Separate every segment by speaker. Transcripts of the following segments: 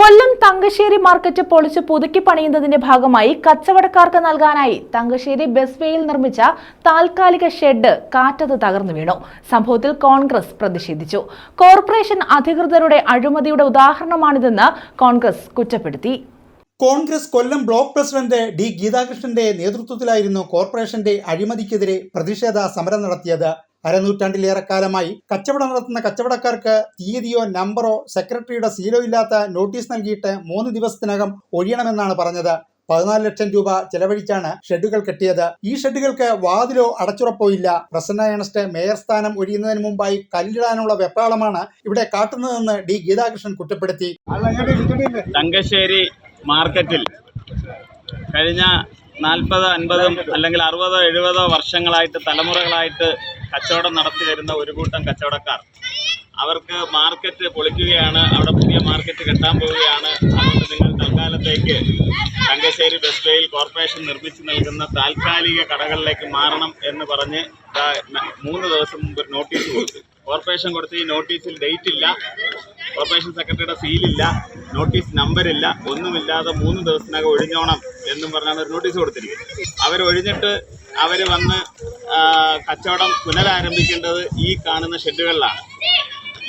Speaker 1: കൊല്ലം Thangassery market പൊളിച്ച് പുതുക്കി പണിയുന്നതിന്റെ ഭാഗമായി കച്ചവടക്കാർക്ക് നൽകാനായി തങ്കശ്ശേരി ബസ് വേയിൽ നിർമ്മിച്ച താൽക്കാലിക ഷെഡ് കാറ്റത്ത് തകർന്നു വീണു. സംഭവത്തിൽ കോൺഗ്രസ് പ്രതിഷേധിച്ചു. കോർപ്പറേഷൻ അധികൃതരുടെ അഴിമതിയുടെ ഉദാഹരണമാണിതെന്ന് കോൺഗ്രസ് കുറ്റപ്പെടുത്തി.
Speaker 2: Congress Kollam block president D ഗീതാകൃഷ്ണന്റെ നേതൃത്വത്തിലായിരുന്നു കോർപ്പറേഷന്റെ അഴിമതിക്കെതിരെ പ്രതിഷേധ സമരം നടത്തിയത്. അരനൂറ്റാണ്ടിലേറെ കാലമായി കച്ചവടം നടത്തുന്ന കച്ചവടക്കാർക്ക് തീയതിയോ നമ്പറോ സെക്രട്ടറിയുടെ സീലോ ഇല്ലാത്ത നോട്ടീസ് നൽകിയിട്ട് മൂന്ന് ദിവസത്തിനകം ഒഴിയണമെന്നാണ് പറഞ്ഞത്. പതിനാല് ലക്ഷം രൂപ ചെലവഴിച്ചാണ് ഷെഡുകൾ കെട്ടിയത്. ഈ ഷെഡുകൾക്ക് വാതിലോ അടച്ചുറപ്പോ ഇല്ല. പ്രസന്ന ഏണസ്റ്റ് മേയർ സ്ഥാനം ഒഴിയുന്നതിന് മുമ്പായി കല്ലിടാനുള്ള വെപ്രാളമാണ് ഇവിടെ കാട്ടുന്നതെന്ന് ഡി ഗീതാകൃഷ്ണൻ കുറ്റപ്പെടുത്തി.
Speaker 3: തങ്കശ്ശേരി മാർക്കറ്റിൽ കഴിഞ്ഞ നാൽപ്പത് അൻപതും അല്ലെങ്കിൽ അറുപതോ എഴുപതോ വർഷങ്ങളായിട്ട് തലമുറകളായിട്ട് കച്ചവടം നടത്തി വരുന്ന ഒരു കൂട്ടം കച്ചവടക്കാർ. അവർക്ക് മാർക്കറ്റ് പൊളിക്കുകയാണ് അവിടെ പുതിയ മാർക്കറ്റ് കെട്ടാൻ പോവുകയാണ്. അതുകൊണ്ട് നിങ്ങൾ തൽക്കാലത്തേക്ക് തങ്കശ്ശേരി ബസ് കോർപ്പറേഷൻ നിർമ്മിച്ചു നൽകുന്ന താൽക്കാലിക കടകളിലേക്ക് മാറണം എന്ന് പറഞ്ഞ് മൂന്ന് ദിവസം മുമ്പ് നോട്ടീസ് കൊടുത്തു. കോർപ്പറേഷൻ കൊടുത്ത ഈ നോട്ടീസിൽ ഡേറ്റ് ഇല്ല. കോർപ്പറേഷൻ സെക്രട്ടറിയുടെ സീലില്ല നോട്ടീസ് നമ്പരില്ല ഒന്നുമില്ലാതെ മൂന്ന് ദിവസത്തിനകം ഒഴിഞ്ഞോണം. എന്നും പറഞ്ഞാണ് ഒരു നോട്ടീസ് കൊടുത്തിരിക്കുന്നത്. അവർ ഒഴിഞ്ഞിട്ട് അവർ വന്ന് കച്ചവടം പുനരാരംഭിക്കേണ്ടത് ഈ കാണുന്ന ഷെഡുകളിലാണ്.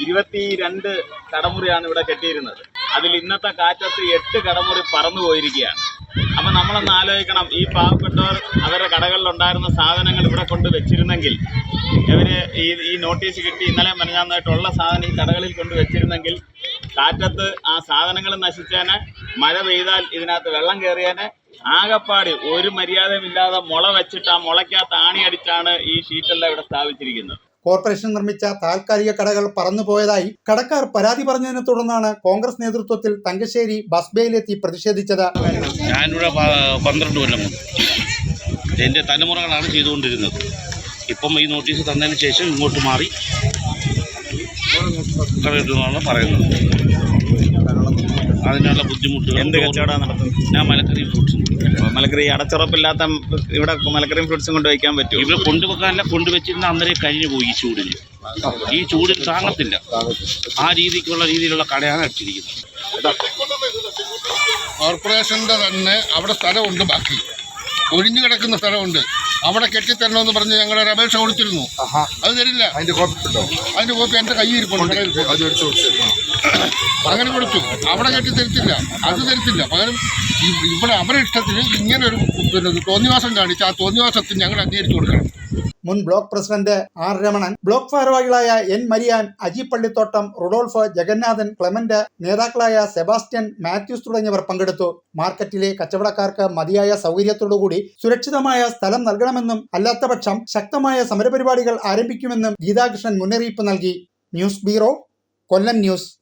Speaker 3: ഇരുപത്തി രണ്ട് കടമുറിയാണ് ഇവിടെ കെട്ടിയിരുന്നത്. അതിൽ ഇന്നത്തെ കാറ്റത്ത് എട്ട് കടമുറി പറന്നു പോയിരിക്കുകയാണ്. അപ്പൊ നമ്മളൊന്ന് ആലോചിക്കണം ഈ പാവപ്പെട്ടവർ അവരുടെ കടകളിലുണ്ടായിരുന്ന സാധനങ്ങൾ ഇവിടെ കൊണ്ട് വെച്ചിരുന്നെങ്കിൽ ഇവർ ഈ ഈ നോട്ടീസ് കിട്ടി ഇന്നലെ മെനഞ്ഞാന്നായിട്ടുള്ള സാധനം ഈ കടകളിൽ കൊണ്ട് വെച്ചിരുന്നെങ്കിൽ കാറ്റത്ത് ആ സാധനങ്ങൾ നശിച്ചേനെ മഴ പെയ്താൽ ഇതിനകത്ത് വെള്ളം കയറിയേനെ ആകപ്പാടി ഒരു മര്യാദയുമില്ലാതെ മുള വെച്ചിട്ട് ആ മുളയ്ക്കകത്ത് ആണി അടിച്ചാണ് ഈ ഷീറ്റെല്ലാം ഇവിടെ സ്ഥാപിച്ചിരിക്കുന്നത്.
Speaker 2: കോർപ്പറേഷൻ നിർമ്മിച്ച താൽക്കാലിക കടകൾ പറന്നുപോയതായി കടക്കാർ പരാതി പറഞ്ഞതിനെ തുടർന്നാണ് കോൺഗ്രസ് നേതൃത്വത്തിൽ തങ്കശ്ശേരി ബസ് ബേയിലെത്തി പ്രതിഷേധിച്ചത്.
Speaker 4: ഞാനിവിടെ പന്ത്രണ്ട് കൊല്ലം എന്റെ എന്റെ തലമുറകളാണ് ചെയ്തുകൊണ്ടിരുന്നത്. ഇപ്പം ഈ നോട്ടീസ് തന്നതിന് ശേഷം ഇങ്ങോട്ട് മാറി പറയുന്നത്. അതിനുള്ള ബുദ്ധിമുട്ടുകൾ.
Speaker 3: എന്ത് കച്ചവടമാണ് നടത്തുന്നത്?
Speaker 4: ഞാൻ മലക്കറി ഫ്രൂട്ട്സ്
Speaker 3: മലക്കറി അടച്ചുറപ്പില്ലാത്ത ഇവിടെ മലക്കറിയും ഫ്രൂട്ട്സും കൊണ്ട് വയ്ക്കാൻ പറ്റും
Speaker 4: ഇവിടെ കൊണ്ടുവെക്കാനല്ല കൊണ്ടുവച്ചിരുന്ന അന്നേരം കഴിഞ്ഞു പോയി ഈ ചൂടിന് ഈ ചൂടിൽ താങ്ങത്തില്ല. ആ രീതിക്കുള്ള രീതിയിലുള്ള കടയാണ് അടിച്ചിരിക്കുന്നത്.
Speaker 5: കോർപ്പറേഷന്റെ തന്നെ അവിടെ സ്ഥലമുണ്ട് ബാക്കി. ഒഴിഞ്ഞു കിടക്കുന്ന സ്ഥലമുണ്ട്. അവിടെ കെട്ടിത്തരണമെന്ന് പറഞ്ഞ് ഞങ്ങൾ ഒരു അപേക്ഷ കൊടുത്തിരുന്നു. അത് തരില്ല.
Speaker 6: അതിന്റെ കോപ്പി
Speaker 5: അതിന്റെ കോപ്പി എന്റെ കയ്യിൽ ഇരിപ്പുണ്ട്.
Speaker 6: കൊടുത്തേക്കണം
Speaker 5: അങ്ങനെ കൊടുത്തു. അവിടെ കെട്ടി തരത്തില്ല അത് തരത്തില്ല പകരം ഇ- ഇവിടെ അവരുടെ ഇഷ്ടത്തിന് ഇങ്ങനെ ഒരു പിന്നെ തോന്നിവാസം കാണിച്ച് ആ തോന്നിവാസത്തിന് ഞങ്ങൾ അംഗീകരിച്ചു കൊടുക്കണം.
Speaker 2: മുൻ block president R Ramanan block ഭാരവാഹികളായ N Marian Aji Pallithottam Rudolph Jagannathan Clement നേതാക്കളായ സെബാസ്റ്റ്യൻ മാത്യൂസ് തുടങ്ങിയവർ പങ്കെടുത്തു. മാർക്കറ്റിലെ കച്ചവടക്കാർക്ക് മതിയായ സൗകര്യത്തോടുകൂടി സുരക്ഷിതമായ സ്ഥലം നൽകണമെന്നും അല്ലാത്തപക്ഷം ശക്തമായ സമരപരിപാടികൾ ആരംഭിക്കുമെന്നും ഗീതാകൃഷ്ണൻ മുന്നറിയിപ്പ് നൽകി. News bureau Kollam news.